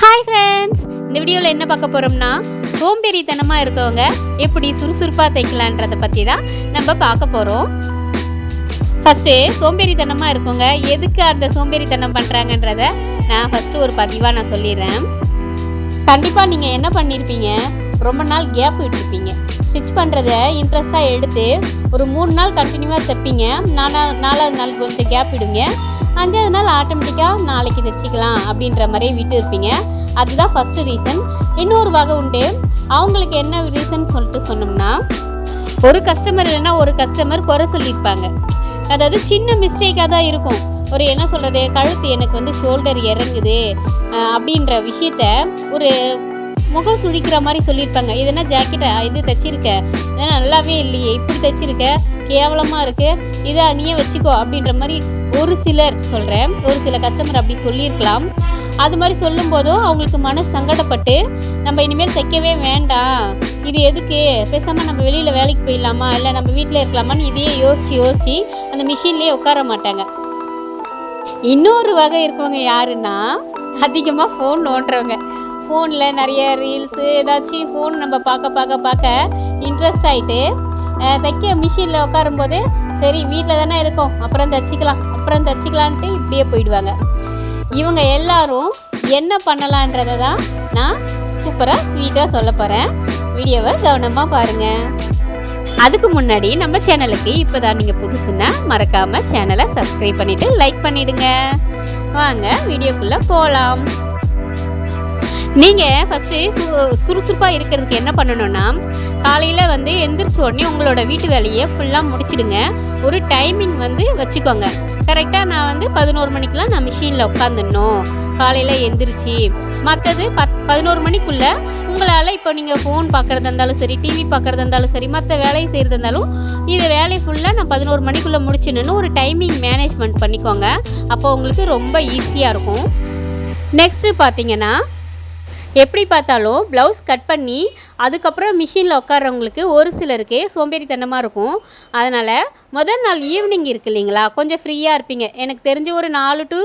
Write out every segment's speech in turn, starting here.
Hi friends இந்த வீடியோவில் என்ன பார்க்க போகிறோம்னா சோம்பேறித்தனமாக இருக்கவங்க எப்படி சுறுசுறுப்பாக தைக்கலான்றதை பற்றி தான் நம்ம பார்க்க போகிறோம் ஃபஸ்ட்டு சோம்பேறித்தனமாக இருக்கவங்க எதுக்கு அந்த சோம்பேறித்தனம் பண்ணுறாங்கன்றத நான் ஃபஸ்ட்டு ஒரு பதிவாக நான் சொல்லிடுறேன். கண்டிப்பாக நீங்கள் என்ன பண்ணியிருப்பீங்க ரொம்ப நாள் கேப் விட்டுருப்பீங்க. ஸ்டிச் பண்ணுறத இன்ட்ரெஸ்ட்டாக எடுத்து ஒரு மூணு நாள் கண்டினியூவாக தைப்பீங்க. நாலா நாலாவது நாள் கொஞ்சம் கேப் விடுங்க. அஞ்சாவது நாள் ஆட்டோமேட்டிக்காக நாளைக்கு தைச்சிக்கலாம் அப்படின்ற மாதிரி விட்டு இருப்பீங்க. அதுதான் ஃபஸ்ட்டு ரீசன் இன்னொரு வகை உண்டு. அவங்களுக்கு என்ன ரீசன் சொல்லிட்டு சொன்னோம்னா ஒரு கஸ்டமர் இல்லைன்னா ஒரு கஸ்டமர் குறை சொல்லியிருப்பாங்க. அதாவது சின்ன மிஸ்டேக்காக தான் இருக்கும். ஒரு என்ன சொல்கிறது கழுத்து எனக்கு வந்து ஷோல்டர் இறங்குது அப்படின்ற விஷயத்த ஒரு முகம் சுழிக்கிற மாதிரி சொல்லியிருப்பாங்க. இதுனா என்ன இது தைச்சிருக்க. நல்லாவே இல்லையே இப்படி தைச்சிருக்க. கேவலமாக இருக்குது இதை நீயே வச்சுக்கோ அப்படின்ற மாதிரி ஒரு சிலர் சொல்கிறேன் ஒரு சில கஸ்டமர் அப்படி சொல்லியிருக்கலாம். அது மாதிரி சொல்லும் போதும் அவங்களுக்கு மனசு சங்கடப்பட்டு நம்ம இனிமேல் தைக்கவே வேண்டாம். இது எதுக்கு? பேசாமல் நம்ம வெளியில் வேலைக்கு போயிடலாமா? இல்லை நம்ம வீட்டில் இருக்கலாமான்னு இதையே யோசித்து யோசித்து அந்த மிஷின்லேயே உட்கார மாட்டாங்க. இன்னொரு வகை இருக்கவங்க யாருன்னா அதிகமாக ஃபோன் நோண்டுறவங்க. ஃபோனில் நிறைய ரீல்ஸு ஏதாச்சும் ஃபோன் நம்ம பார்க்க பார்க்க பார்க்க இன்ட்ரெஸ்ட் ஆகிட்டு தைக்க மிஷினில் உட்காரும்போது சரி வீட்டில் தானே இருக்கோம் அப்புறம் தைச்சிக்கலாம். அப்புறம் தைச்சிக்கலான்ட்டு இப்படியே போயிடுவாங்க. இவங்க எல்லாரும் என்ன பண்ணலான்றதை தான் நான் சூப்பராக ஸ்வீட்டாக சொல்ல போகிறேன் வீடியோவை கவனமாக பாருங்கள் அதுக்கு முன்னாடி நம்ம சேனலுக்கு இப்போ தான் நீங்கள் புதுசுன்னா மறக்காமல் சேனலை சப்ஸ்கிரைப் பண்ணிவிட்டு லைக் பண்ணிவிடுங்க வாங்க வீடியோக்குள்ளே போகலாம் நீங்கள் ஃபஸ்ட்டு சு சுறுசுறுப்பாக இருக்கிறதுக்கு என்ன பண்ணணும்னா காலையில் வந்து எந்திரிச்ச உடனே உங்களோட வீட்டு வேலையை ஃபுல்லாக முடிச்சிடுங்க. ஒரு டைமிங் வந்து வச்சுக்கோங்க. கரெக்டாக நான் வந்து பதினோரு மணிக்கெலாம் நான் மிஷினில் உட்காந்துடணும் காலையில் எந்திரிச்சு. மற்றது பத் பதினோரு மணிக்குள்ளே உங்களால் இப்போ நீங்கள் ஃபோன் பார்க்குறதா இருந்தாலும் சரி டிவி பார்க்குறதா இருந்தாலும் சரி மற்ற வேலையை செய்கிறதா இருந்தாலும் இது வேலையை ஃபுல்லாக நான் பதினோரு மணிக்குள்ளே முடிச்சுன்னு ஒரு டைமிங் மேனேஜ்மெண்ட் பண்ணிக்கோங்க. அப்போ உங்களுக்கு ரொம்ப ஈஸியாக இருக்கும். நெக்ஸ்ட்டு பார்த்தீங்கன்னா எப்படி பார்த்தாலும் ப்ளவுஸ் கட் பண்ணி அதுக்கப்புறம் மிஷினில் உட்காரவங்களுக்கு ஒரு சிலருக்கு சோம்பேறித்தனமாக இருக்கும். அதனால் முதல் நாள் ஈவினிங் இருக்கு இல்லைங்களா? கொஞ்சம் ஃப்ரீயாக இருப்பீங்க. எனக்கு தெரிஞ்ச ஒரு நாலு டு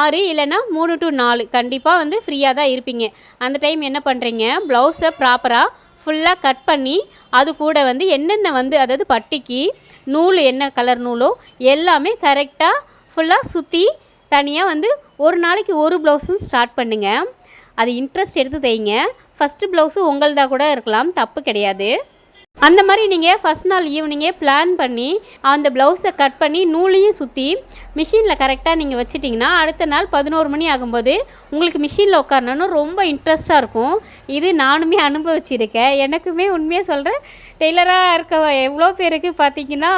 ஆறு இல்லைன்னா மூணு டு நாலு கண்டிப்பாக வந்து ஃப்ரீயாக தான் இருப்பீங்க. அந்த டைம் என்ன பண்ணுறீங்க ப்ளவுஸை ப்ராப்பராக ஃபுல்லாக கட் பண்ணி அது கூட வந்து என்னென்ன வந்து அதாவது பட்டிக்கு நூல் என்ன கலர் நூலோ எல்லாமே கரெக்டாக ஃபுல்லாக சுற்றி தனியாக வந்து ஒரு நாளைக்கு ஒரு ப்ளவுஸும் ஸ்டார்ட் பண்ணுங்கள் அது இன்ட்ரெஸ்ட் எடுத்து தைங்க. ஃபஸ்ட்டு ப்ளவுஸு உங்களதாக கூட இருக்கலாம். தப்பு கிடையாது. அந்த மாதிரி நீங்கள் ஃபஸ்ட் நாள் ஈவினிங்கே பிளான் பண்ணி அந்த ப்ளவுஸை கட் பண்ணி நூலையும் சுற்றி மிஷினில் கரெக்டாக நீங்கள் வச்சுட்டிங்கன்னா அடுத்த நாள் பதினோரு மணி ஆகும்போது உங்களுக்கு மிஷினில் உட்காரணும்னு ரொம்ப இன்ட்ரெஸ்ட்டாக இருக்கும். இது நானுமே அனுபவிச்சிருக்கேன். எனக்குமே உண்மையாக சொல்கிறேன் டெய்லராக இருக்க எவ்வளோ பேருக்கு பார்த்தீங்கன்னா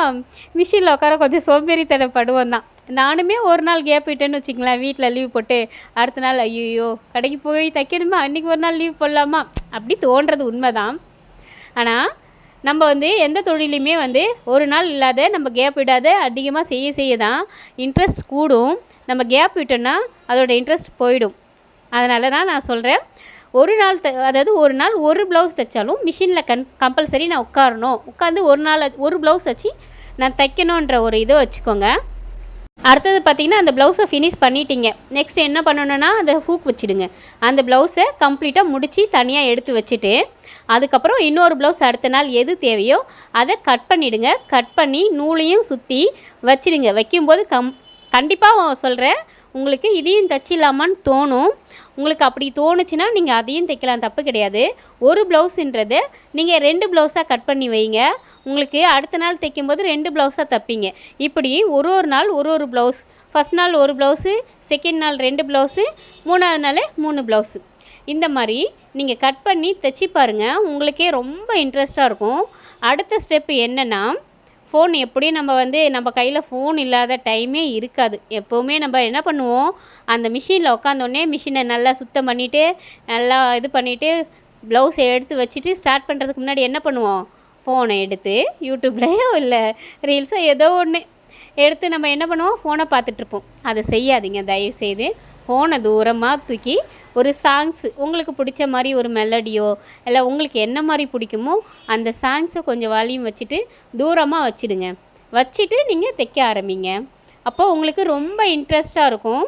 மிஷினில் உட்கார கொஞ்சம் சோம்பேறித்தனப்படுவோம் தான். நானுமே ஒரு நாள் கேப் விட்டேன்னு வச்சுங்களேன் வீட்டில் லீவ் போட்டு அடுத்த நாள் ஐயோ கடைக்கு போய் தைக்கணுமா? அன்றைக்கி ஒரு நாள் லீவ் போடலாமா? அப்படி தோன்றது உண்மைதான். ஆனால் நம்ம வந்து எந்த தொழிலையுமே வந்து ஒரு நாள் இல்லாத நம்ம கேப் விடாத அதிகமாக செய்ய செய்ய தான் இன்ட்ரெஸ்ட் கூடும். நம்ம கேப் விட்டோன்னா அதோட இன்ட்ரெஸ்ட் போயிடும். அதனால தான் நான் சொல்கிறேன் ஒரு நாள் த அதாவது ஒரு நாள் ஒரு ப்ளவுஸ் தைச்சாலும் மிஷினில் கன் கம்பல்சரி நான் உட்காரணும். உட்காந்து ஒரு நாள் ஒரு ப்ளவுஸ் வச்சு நான் தைக்கணுன்ற ஒரு இதை வச்சுக்கோங்க. அடுத்தது பார்த்திங்கன்னா அந்த ப்ளவுஸை ஃபினிஷ் பண்ணிட்டீங்க. நெக்ஸ்ட் என்ன பண்ணணுன்னா அந்த ஹூக் வச்சுடுங்க. அந்த ப்ளவுஸை கம்ப்ளீட்டாக முடித்து தனியாக எடுத்து வச்சுட்டு அதுக்கப்புறம் இன்னொரு ப்ளவுஸ் அடுத்த நாள் எது தேவையோ அதை கட் பண்ணிவிடுங்க கட் பண்ணி நூலையும் சுற்றி வச்சிடுங்க. வைக்கும்போது கம் கண்டிப்பாக சொல்கிறேன் உங்களுக்கு இதையும் தச்சிடலாமான்னு தோணும். உங்களுக்கு அப்படி தோணுச்சுன்னா நீங்கள் அதையும் தைக்கலாம். தப்பு கிடையாது. ஒரு ப்ளவுஸுன்றது நீங்கள் ரெண்டு ப்ளவுஸாக கட் பண்ணி வைங்க. உங்களுக்கு அடுத்த நாள் தைக்கும்போது ரெண்டு ப்ளவுஸாக தைப்பீங்க. இப்படி ஒரு ஒரு நாள் ஒரு ஒரு ப்ளவுஸ் ஃபஸ்ட் நாள் ஒரு ப்ளவுஸு செகண்ட் நாள் ரெண்டு ப்ளவுஸு மூணாவது நாள் மூணு ப்ளவுஸு இந்த மாதிரி நீங்கள் கட் பண்ணி தைச்சி பாருங்கள் உங்களுக்கே ரொம்ப இன்ட்ரெஸ்ட்டாக இருக்கும். அடுத்த ஸ்டெப்பு என்னென்னா ஃபோன் எப்படியும் நம்ம வந்து நம்ம கையில் ஃபோன் இல்லாத டைமே இருக்காது. எப்போவுமே நம்ம என்ன பண்ணுவோம் அந்த மிஷினில் உட்காந்தோடனே மிஷினை நல்லா சுத்தம் பண்ணிவிட்டு நல்லா இது பண்ணிவிட்டு ப்ளவுஸை எடுத்து வச்சுட்டு ஸ்டார்ட் பண்ணுறதுக்கு முன்னாடி என்ன பண்ணுவோம்? ஃபோனை எடுத்து யூடியூப்லேயோ இல்லை ரீல்ஸோ ஏதோ ஒன்று எடுத்து நம்ம என்ன பண்ணுவோம்? ஃபோனை பார்த்துட்ருப்போம். அதை செய்யாதீங்க. தயவுசெய்து ஃபோனை தூரமாக தூக்கி ஒரு சாங்ஸ் உங்களுக்கு பிடிச்ச மாதிரி ஒரு மெலடியோ இல்லை உங்களுக்கு என்ன மாதிரி பிடிக்குமோ அந்த சாங்ஸை கொஞ்சம் வால்யூம் வச்சுட்டு தூரமாக வச்சுடுங்க. வச்சுட்டு நீங்கள் தைக்க ஆரம்பிங்க. அப்போ உங்களுக்கு ரொம்ப இன்ட்ரெஸ்ட்டாக இருக்கும்.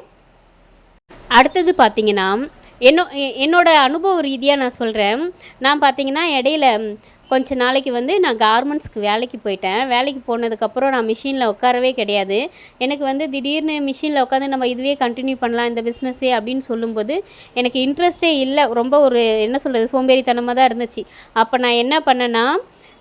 அடுத்தது பார்த்தீங்கன்னா என்னோ எ- என்னோட அனுபவ ரீதியாக நான் சொல்கிறேன் நான் பார்த்தீங்கன்னா இடையில கொஞ்ச நாளைக்கு வந்து நான் கார்மெண்ட்ஸ்க்கு வேலைக்கு போயிட்டேன். வேலைக்கு போனதுக்கப்புறம் நான் மிஷினில் உட்காரவே கிடையாது. எனக்கு வந்து திடீர்னு மிஷினில் உட்காந்து நம்ம இதுவே கண்டினியூ பண்ணலாம் இந்த பிஸ்னஸே அப்படின்னு சொல்லும்போது எனக்கு இன்ட்ரெஸ்ட்டே இல்லை. ரொம்ப ஒரு என்ன சொல்கிறது சோம்பேறித்தனமாக தான் இருந்துச்சு. அப்போ நான் என்ன பண்ணேன்னா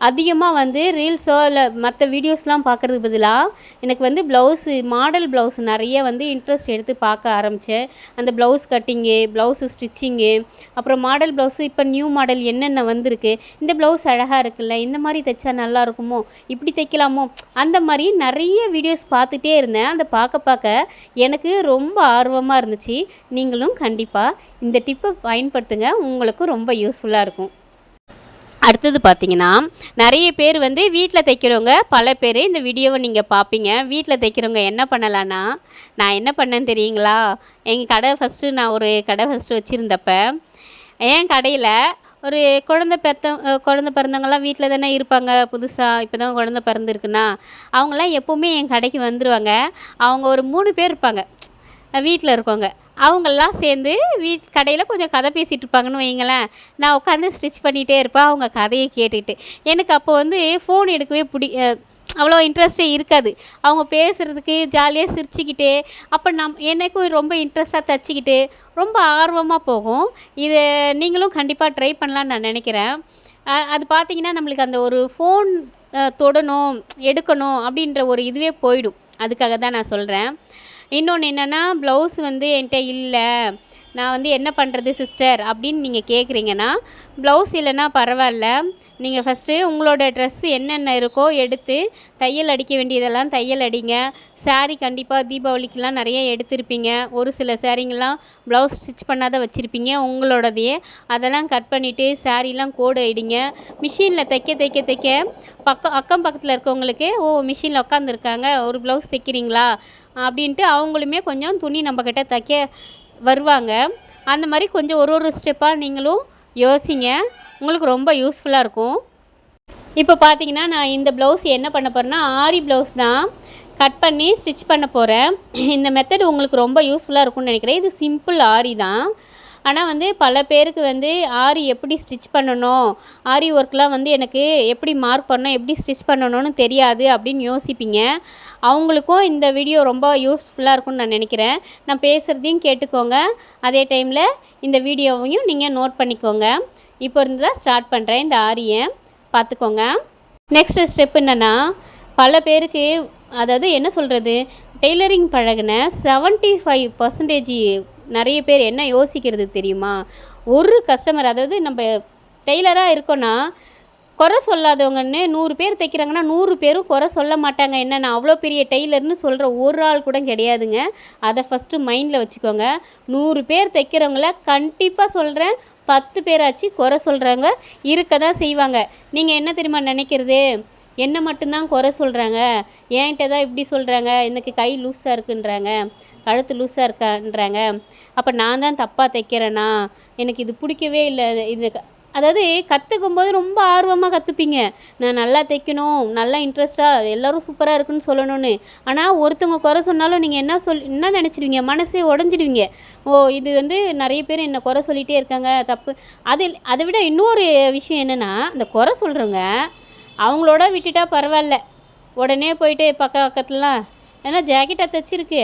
அதிகமாக வந்து ரீல்ஸோ இல்லை மற்ற வீடியோஸ்லாம் பார்க்குறதுக்கு பதிலாக எனக்கு வந்து ப்ளவுஸு மாடல் ப்ளவுஸ் நிறைய வந்து இன்ட்ரெஸ்ட் எடுத்து பார்க்க ஆரம்பித்தேன் அந்த ப்ளவுஸ் கட்டிங்கு ப்ளவுஸு ஸ்டிச்சிங்கு அப்புறம் மாடல் ப்ளவுஸு இப்போ நியூ மாடல் என்னென்ன வந்திருக்கு இந்த ப்ளவுஸ் அழகாக இருக்குல்ல இந்த மாதிரி தைச்சா நல்லா இருக்குமோ இப்படி தைக்கலாமோ அந்த மாதிரி நிறைய வீடியோஸ் பார்த்துட்டே இருந்தேன். அதை பார்க்க பார்க்க எனக்கு ரொம்ப ஆர்வமாக இருந்துச்சு. நீங்களும் கண்டிப்பாக இந்த டிப்பை பயன்படுத்துங்க. உங்களுக்கும் ரொம்ப யூஸ்ஃபுல்லாக இருக்கும். அடுத்தது பார்த்தீங்கன்னா நிறைய பேர் வந்து வீட்டில் தைக்கிறவங்க பல பேர் இந்த வீடியோவை நீங்கள் பார்ப்பீங்க. வீட்டில் தைக்கிறவங்க என்ன பண்ணலான்னா நான் என்ன பண்ணேன்னு தெரியுங்களா? எங்கள் கடை ஃபஸ்ட்டு நான் ஒரு கடை ஃபஸ்ட்டு வச்சுருந்தப்ப என் கடையில் ஒரு குழந்த பிறத்த குழந்த பிறந்தவங்கலாம் வீட்டில் தானே இருப்பாங்க. புதுசாக இப்போ தான் குழந்த பிறந்திருக்குன்னா அவங்களாம் எப்போவுமே என் கடைக்கு வந்துடுவாங்க அவங்க ஒரு மூணு பேர் இருப்பாங்க. வீட்டில் இருக்கவங்க. அவங்கெல்லாம் சேர்ந்து வீட் கடையில் கொஞ்சம் கதை பேசிகிட்டு இருப்பாங்கன்னு வைங்களேன் நான் உட்காந்து ஸ்டிச் பண்ணிகிட்டே இருப்பேன் அவங்க கதையை கேட்டுக்கிட்டு எனக்கு அப்போ வந்து ஃபோன் எடுக்கவே பிடி அவ்வளோ இன்ட்ரெஸ்ட்டே இருக்காது. அவங்க பேசுகிறதுக்கு ஜாலியாக சிரிச்சுக்கிட்டே அப்போ நம் எனக்கும் ரொம்ப இன்ட்ரெஸ்ட்டாக தச்சுக்கிட்டு ரொம்ப ஆர்வமாக போகும். இது நீங்களும் கண்டிப்பாக ட்ரை பண்ணலான்னு நான் நினைக்கிறேன். அது பார்த்தீங்கன்னா நம்மளுக்கு அந்த ஒரு ஃபோன் தொடணும் எடுக்கணும் அப்படின்ற ஒரு இதுவே போயிடும். அதுக்காக தான் நான் சொல்கிறேன் இன்னொன்று என்னென்னா ப்ளவுஸ் வந்து என்கிட்ட இல்லை. நான் வந்து என்ன பண்ணுறது சிஸ்டர் அப்படின்னு நீங்கள் கேட்குறீங்கன்னா ப்ளவுஸ் இல்லைன்னா பரவாயில்ல. நீங்கள் ஃபஸ்ட்டு உங்களோட ட்ரெஸ்ஸு என்னென்ன இருக்கோ எடுத்து தையல் அடிக்க வேண்டியதெல்லாம் தையல் அடிங்க. saree கண்டிப்பாக தீபாவளிக்கெலாம் நிறைய எடுத்திருப்பீங்க. ஒரு சில சாரீங்கெல்லாம் ப்ளவுஸ் ஸ்டிச் பண்ணாத வச்சுருப்பீங்க. உங்களோடதையே அதெல்லாம் கட் பண்ணிவிட்டு சாரீலாம் கோடு அடிங்க. மிஷினில் தைக்க தைக்க தைக்க பக்கம் அக்கம் பக்கத்தில் இருக்கவங்களுக்கு ஓ மிஷினில் உட்காந்துருக்காங்க ஒரு ப்ளவுஸ் தைக்கிறீங்களா? அப்படின்ட்டு அவங்களுமே கொஞ்சம் துணி நம்மக்கிட்ட தைக்க வருவாங்க. அந்த மாதிரி கொஞ்சம் ஒரு ஒரு ஸ்டெப்பாக நீங்களும் யோசிங்க. உங்களுக்கு ரொம்ப யூஸ்ஃபுல்லாக இருக்கும். இப்போ பார்த்தீங்கன்னா நான் இந்த ப்ளவுஸ் என்ன பண்ண போகிறேன்னா ஆரி ப்ளவுஸ் தான் கட் பண்ணி ஸ்டிச் பண்ண போகிறேன் இந்த மெத்தட் உங்களுக்கு ரொம்ப யூஸ்ஃபுல்லாக இருக்கும்னு நினைக்கிறேன். இது சிம்பிள் ஆரி தான். ஆனால் வந்து பல பேருக்கு வந்து ஆரி எப்படி ஸ்டிச் பண்ணணும் ஆரி ஒர்க்லாம் வந்து எனக்கு எப்படி மார்க் பண்ணணும் எப்படி ஸ்டிச் பண்ணணும்னு தெரியாது அப்படின்னு யோசிப்பீங்க. அவங்களுக்கும் இந்த வீடியோ ரொம்ப யூஸ்ஃபுல்லாக இருக்கும்னு நான் நினைக்கிறேன். நான் பேசுகிறதையும் கேட்டுக்கோங்க. அதே டைமில் இந்த வீடியோவையும் நீங்கள் நோட் பண்ணிக்கோங்க. இப்போ இருந்து தான் ஸ்டார்ட் பண்ணுறேன் இந்த ஆரியை. பார்த்துக்கோங்க நெக்ஸ்ட் ஸ்டெப் என்னென்னா பல பேருக்கு அதாவது என்ன சொல்கிறது டெய்லரிங் பழகின செவன்ட்டி ஃபைவ் பர்சன்டேஜ் நிறைய பேர் என்ன யோசிக்கிறது தெரியுமா? ஒரு கஸ்டமர் அதாவது நம்ம டெய்லராக இருக்கோன்னா குறை சொல்லாதவங்கன்னு நூறு பேர் தைக்கிறாங்கன்னா நூறு பேரும் குறை சொல்ல மாட்டாங்க. என்ன நான் அவ்வளோ பெரிய டெய்லர்னு சொல்கிற ஒரு ஆள் கூட கிடையாதுங்க. அதை ஃபஸ்ட்டு மைண்டில் வச்சுக்கோங்க. நூறு பேர் தைக்கிறவங்கள கண்டிப்பாக சொல்கிறேன் பத்து பேராச்சு குறை சொல்கிறவங்க இருக்க தான் செய்வாங்க. நீங்கள் என்ன தெரியுமா நினைக்கிறது? என்னை மட்டும்தான் குறை சொல்கிறாங்க ஏன்கிட்ட தான் இப்படி சொல்கிறாங்க எனக்கு கை லூஸாக இருக்குன்றாங்க. கழுத்து லூஸாக இருக்கான்றாங்க. அப்போ நான் தான் தப்பாக தைக்கிறேனா? எனக்கு இது பிடிக்கவே இல்லை. இது அதாவது கற்றுக்கும் போது ரொம்ப ஆர்வமாக கற்றுப்பீங்க நான் நல்லா தைக்கணும் நல்லா இன்ட்ரெஸ்ட்டாக எல்லோரும் சூப்பராக இருக்குன்னு சொல்லணும்னு. ஆனால் ஒருத்தவங்க குறை சொன்னாலும் நீங்கள் என்ன சொல் என்ன நினச்சிடுவீங்க மனசே உடஞ்சிடுவீங்க. ஓ இது வந்து நிறைய பேர் என்னை குறை சொல்லிகிட்டே இருக்காங்க தப்பு. அது அதை விட இன்னொரு விஷயம் என்னென்னா இந்த குறை சொல்கிறவங்க அவங்களோட விட்டுட்டா பரவாயில்ல. உடனே போயிட்டு பக்க பக்கத்துலலாம் ஏன்னா ஜாக்கெட்டை தைச்சிருக்கு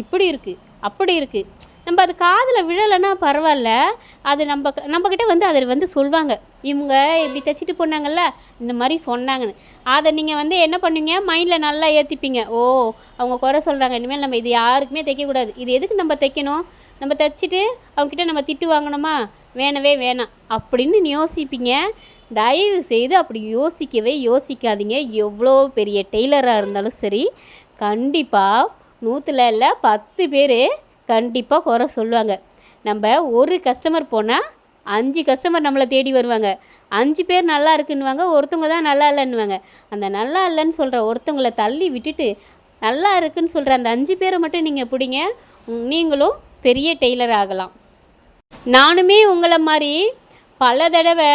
இப்படி இருக்குது அப்படி இருக்குது நம்ம அது காதில் விழலைன்னா பரவாயில்ல. அது நம்ம நம்மக்கிட்ட வந்து அதில் வந்து சொல்லுவாங்க இவங்க இப்படி தைச்சிட்டு போனாங்கல்ல இந்த மாதிரி சொன்னாங்கன்னு. அதை நீங்கள் வந்து என்ன பண்ணுவீங்க? மைண்டில் நல்லா ஏற்றிப்பீங்க ஓ அவங்க குறை சொல்கிறாங்க இனிமேல் நம்ம இது யாருக்குமே தைக்கக்கூடாது. இது எதுக்கு நம்ம தைக்கணும்? நம்ம தைச்சிட்டு அவங்கக்கிட்ட நம்ம திட்டு வாங்கணுமா? வேணவே வேணாம். அப்படின்னு யோசிப்பீங்க. தயவு செய்து அப்படி யோசிக்கவே யோசிக்காதீங்க. எவ்வளோ பெரிய டெய்லராக இருந்தாலும் சரி கண்டிப்பாக நூற்றில் இல்லை பத்து பேர் கண்டிப்பாக குறை சொல்லுவாங்க. நம்ம ஒரு கஸ்டமர் போனால் அஞ்சு கஸ்டமர் நம்மளை தேடி வருவாங்க. அஞ்சு பேர் நல்லா இருக்குன்னுவாங்க ஒருத்தவங்க தான் நல்லா இல்லைன்னுவாங்க. அந்த நல்லா இல்லைன்னு சொல்கிற ஒருத்தவங்களை தள்ளி விட்டுட்டு நல்லா இருக்குன்னு சொல்கிற அந்த அஞ்சு பேரை மட்டும் நீங்கள் பிடிங்க. நீங்களும் பெரிய டெய்லர் ஆகலாம். நானுமே உங்களை மாதிரி பல தடவை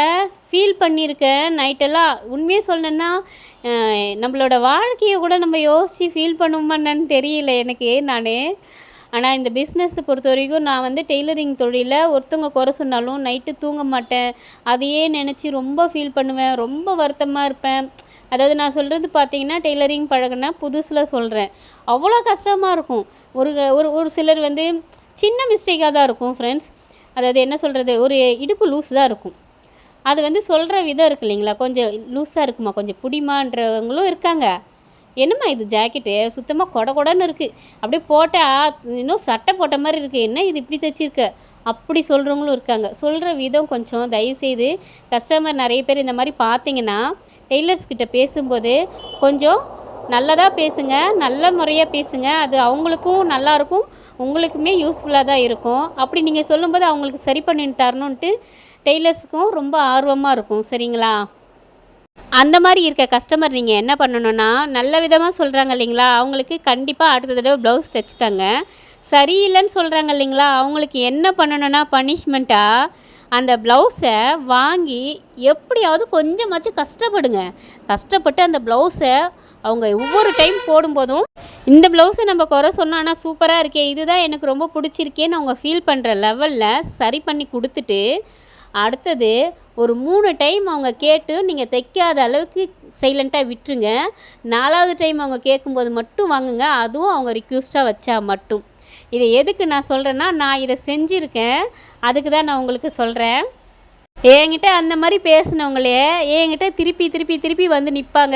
ஃபீல் பண்ணியிருக்கேன். நைட்டெல்லாம் உண்மையாக சொல்லணுன்னா நம்மளோட வாழ்க்கையை கூட நம்ம யோசித்து ஃபீல் பண்ணுவோமான்னு தெரியல எனக்கு நான். ஆனால் இந்த பிஸ்னஸை பொறுத்த வரைக்கும் நான் வந்து டெய்லரிங் தொழிலில் ஒருத்தவங்க குறை சொன்னாலும் நைட்டு தூங்க மாட்டேன். அதையே நினச்சி ரொம்ப ஃபீல் பண்ணுவேன். ரொம்ப வருத்தமாக இருப்பேன். அதாவது நான் சொல்கிறது பார்த்தீங்கன்னா டெய்லரிங் பழகின புதுசில் சொல்கிறேன் அவ்வளோ கஷ்டமாக இருக்கும். ஒரு ஒரு ஒரு சிலர் வந்து சின்ன மிஸ்டேக்காக தான் இருக்கும் ஃப்ரெண்ட்ஸ் அதாவது என்ன சொல்கிறது ஒரு இடுப்பு லூஸ் தான் இருக்கும். அது வந்து சொல்கிற விதம் இருக்கு இல்லைங்களா? கொஞ்சம் லூஸாக இருக்குமா? கொஞ்சம் புடிமான்றவங்களும் இருக்காங்க. என்னம்மா இது ஜாக்கெட்டு? சுத்தமாக கொட கொடன்னு இருக்குது அப்படியே போட்டால் இன்னும் சட்டை போட்ட மாதிரி இருக்குது என்ன இது இப்படி தைச்சிருக்க? அப்படி சொல்கிறவங்களும் இருக்காங்க. சொல்கிற விதம் கொஞ்சம் தயவுசெய்து கஸ்டமர் நிறைய பேர் இந்த மாதிரி பார்த்தீங்கன்னா டெய்லர்ஸ் கிட்ட பேசும்போது கொஞ்சம் நல்லதாக பேசுங்க நல்ல முறையாக பேசுங்க. அது அவங்களுக்கும் நல்லாயிருக்கும் உங்களுக்குமே யூஸ்ஃபுல்லாக தான் இருக்கும். அப்படி நீங்கள் சொல்லும்போது அவங்களுக்கு சரி பண்ணி தரணுன்ட்டு டெய்லர்ஸுக்கும் ரொம்ப ஆர்வமாக இருக்கும் சரிங்களா? அந்த மாதிரி இருக்க கஸ்டமர் நீங்கள் என்ன பண்ணணும்னா நல்ல விதமாக சொல்கிறாங்க இல்லைங்களா? அவங்களுக்கு கண்டிப்பாக அடுத்த தடவை ப்ளவுஸ் தைச்சு தாங்க. சரியில்லைன்னு சொல்கிறாங்க இல்லைங்களா? அவங்களுக்கு என்ன பண்ணணும்னா பனிஷ்மெண்ட்டாக அந்த ப்ளவுஸை வாங்கி எப்படியாவது கொஞ்சமாச்சும் கஷ்டப்படுங்க. கஷ்டப்பட்டு அந்த ப்ளவுஸை அவங்க ஒவ்வொரு டைம் போடும்போதும் இந்த ப்ளவுஸை நம்ம குறை சொன்னோம் ஆனால் சூப்பராக இருக்கே இதுதான் எனக்கு ரொம்ப பிடிச்சிருக்கேன்னு அவங்க ஃபீல் பண்ணுற லெவலில் சரி பண்ணி கொடுத்துட்டு அடுத்தது ஒரு மூணு டைம் அவங்க கேட்டு நீங்கள் தைக்காத அளவுக்கு சைலண்ட்டாக விட்டுருங்க. நாலாவது டைம் அவங்க கேட்கும்போது மட்டும் வாங்குங்க அதுவும் அவங்க ரிக்வஸ்ட்டாக வச்சா மட்டும். இதை எதுக்கு நான் சொல்கிறேன்னா நான் இதை செஞ்சுருக்கேன் அதுக்கு தான் நான் உங்களுக்கு சொல்கிறேன் என்கிட்ட அந்த மாதிரி பேசினவங்களே என்கிட்ட திருப்பி திருப்பி திருப்பி வந்து நிற்பாங்க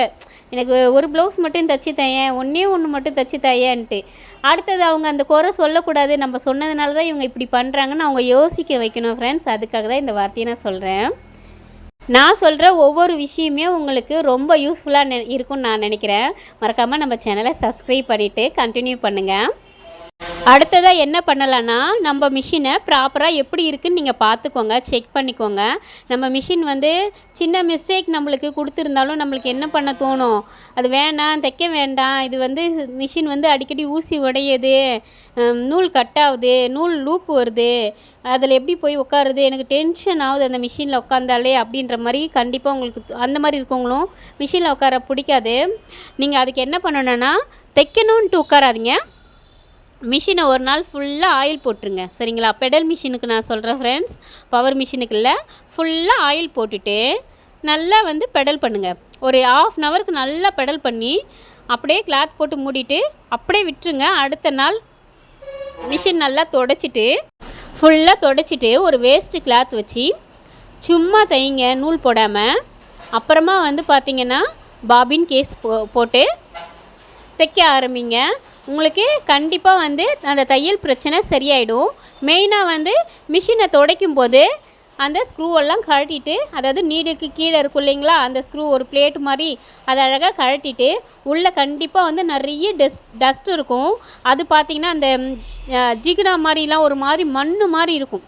எனக்கு ஒரு ப்ளவுஸ் மட்டும் தைச்சி தையேன் ஒன்றே ஒன்று மட்டும் தைச்சி தாயேன்ட்டு அடுத்தது அவங்க அந்த குறை சொல்லக்கூடாது. நம்ம சொன்னதுனால தான் இவங்க இப்படி பண்ணுறாங்கன்னு அவங்க யோசிக்க வைக்கணும் ஃப்ரெண்ட்ஸ் அதுக்காக தான் இந்த வார்த்தையை நான் சொல்கிறேன் நான் சொல்கிற ஒவ்வொரு விஷயமே உங்களுக்கு ரொம்ப யூஸ்ஃபுல்லாக நெ இருக்கும்னு நான் நினைக்கிறேன். மறக்காமல் நம்ம சேனலை சப்ஸ்கிரைப் பண்ணிவிட்டு கண்டினியூ பண்ணுங்கள் அடுத்ததாக என்ன பண்ணலான்னா நம்ம மிஷினை ப்ராப்பராக எப்படி இருக்குன்னு நீங்கள் பார்த்துக்கோங்க செக் பண்ணிக்கோங்க. நம்ம மிஷின் வந்து சின்ன மிஸ்டேக் நம்மளுக்கு கொடுத்துருந்தாலும் நம்மளுக்கு என்ன பண்ண தோணும்? அது வேணாம் தைக்க வேண்டாம். இது வந்து மிஷின் வந்து அடிக்கடி ஊசி உடையுது நூல் கட் ஆகுது நூல் லூப் வருது. அதில் எப்படி போய் உட்காருது? எனக்கு டென்ஷன் ஆகுது அந்த மிஷினில் உட்காந்தாலே அப்படின்ற மாதிரி கண்டிப்பாக உங்களுக்கு அந்த மாதிரி இருக்கவங்களும் மிஷினில் உட்கார பிடிக்காது. நீங்கள் அதுக்கு என்ன பண்ணணும்னா தைக்கணுன்ட்டு உட்காராதீங்க. மிஷினை ஒரு நாள் ஃபுல்லாக ஆயில் போட்டுருங்க. சரிங்களா? பெடல் மிஷினுக்கு நான் சொல்கிறேன் ஃப்ரெண்ட்ஸ் பவர் மிஷினுக்கு இல்லை. ஃபுல்லாக ஆயில் போட்டுட்டு நல்லா வந்து பெடல் பண்ணுங்கள் ஒரு ஆஃப் அன் ஹவருக்கு நல்லா பெடல் பண்ணி அப்படியே கிளாத் போட்டு மூடிட்டு அப்படியே விட்டுருங்க. அடுத்த நாள் மிஷின் நல்லா தொடச்சிட்டு ஃபுல்லாக தொடச்சிட்டு ஒரு வேஸ்ட்டு கிளாத் வச்சு சும்மா தைங்க நூல் போடாமல் அப்புறமா வந்து பார்த்திங்கன்னா பாபின் கேஸ் போ போட்டு தைக்க ஆரம்பிங்க. உங்களுக்கு கண்டிப்பாக வந்து அந்த தையல் பிரச்சனை சரியாயிடும். மெயினாக வந்து மிஷினை துடைக்கும் போது அந்த ஸ்க்ரூவெல்லாம் கழட்டிட்டு அதாவது நீடுக்கு கீழே இருக்கும் இல்லைங்களா அந்த ஸ்க்ரூ ஒரு பிளேட் மாதிரி அதை அழகாக கழட்டிட்டு உள்ளே கண்டிப்பாக வந்து நிறைய டஸ்ட் டஸ்ட் இருக்கும். அது பார்த்திங்கன்னா அந்த ம், ஜிகினா மாதிரிலாம் ஒரு மாதிரி மண் மாதிரி இருக்கும்.